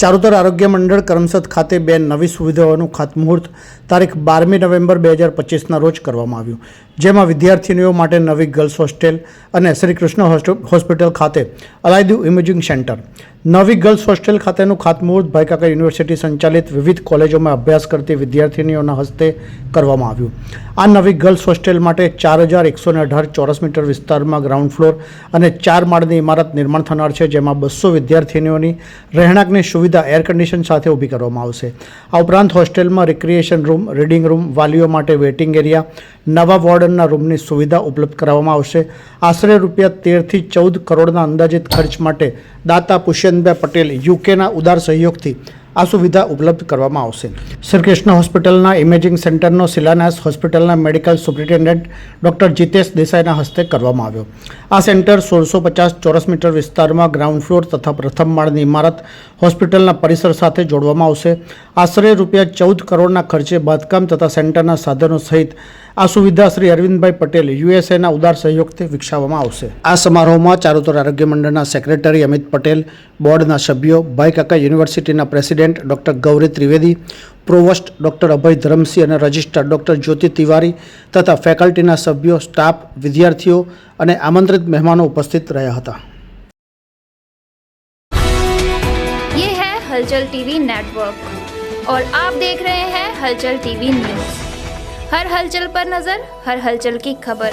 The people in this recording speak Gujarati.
ચારુતર આરોગ્ય મંડળ કરમસદ ખાતે બે નવી સુવિધાઓનું ખાતમુહૂર્ત તારીખ બારમી નવેમ્બર બે હજાર પચીસના રોજ કરવામાં આવ્યું. જેમાં વિદ્યાર્થીનીઓ માટે નવી ગર્લ્સ હોસ્ટેલ અને શ્રી કૃષ્ણ હોસ્પિટલ ખાતે અલાયદું ઇમેજિંગ સેન્ટર નવી ગર્લ્સ હોસ્ટેલ ખાતેનું ખાતમુહૂર્ત ભાઈકાકા યુનિવર્સિટી સંચાલિત વિવિધ કોલેજોમાં અભ્યાસ કરતી વિદ્યાર્થીનીઓના હસ્તે કરવામાં આવ્યું. આ નવી ગર્લ્સ હોસ્ટેલ માટે ચાર હજાર એકસો ને અઢાર ચોરસ મીટર વિસ્તારમાં ગ્રાઉન્ડ ફ્લોર અને ચાર માળની ઇમારત નિર્માણ થનાર છે, જેમાં બસો વિદ્યાર્થીનીઓની રહેણાંકની સુવિધા એર કન્ડિશન સાથે ઊભી કરવામાં આવશે. આ ઉપરાંત હોસ્ટેલમાં રિક્રિએશન રૂમ રીડિંગ રૂમ વાલીઓ માટે વેઇટિંગ એરિયા નવા વોર્ડનના રૂમની સુવિધા ઉપલબ્ધ કરાવવામાં આવશે. આશરે રૂપિયા તેરથી ચૌદ કરોડના અંદાજિત ખર્ચ માટે દાતા પુષ્યંતભાઈ પટેલ યુકેના ઉદાર સહયોગથી આ સુવિધા ઉપલબ્ધ કરવામાં આવશે. શ્રી કૃષ્ણ હોસ્પિટલના ઇમેજિંગ સેન્ટરનો શિલાન્યાસ હોસ્પિટલના મેડિકલ સુપ્રિન્ટેન્ડન્ટ ડૉક્ટર જીતેશ દેસાઈના હસ્તે કરવામાં આવ્યો. આ સેન્ટર સોળસો પચાસ ચોરસ મીટર વિસ્તારમાં ગ્રાઉન્ડ ફ્લોર તથા પ્રથમ માળની ઇમારત હોસ્પિટલના પરિસર સાથે જોડવામાં આવશે. આશરે રૂપિયા ચૌદ કરોડના ખર્ચે બાંધકામ તથા સેન્ટરના સાધનો સહિત આ સુવિધા શ્રી અરવિંદભાઈ પટેલ યુએસએના ઉદાર સહયોગથી વિકસાવવામાં આવશે. આ સમારોહમાં ચારુતર આરોગ્ય મંડળના સેક્રેટરી અમિત પટેલ, બોર્ડના સભ્યો, ભાઈ કાકા યુનિવર્સિટીના president doctor Gauri Trivedi provost doctor Abhay Dharamsinh અને રજિસ્ટ્રાર ડૉક્ટર જ્યોતિ તિવારી તથા ફેકલ્ટીના સભ્યો સ્ટાફ વિદ્યાર્થીઓ અને આમંત્રિત મહેમાનો ઉપસ્થિત રહ્યા હતા ये है हलचल टीवी नेटवर्क और आप देख रहे हैं हलचल टीवी न्यूज हर हलचल पर नजर हर हलचल की खबर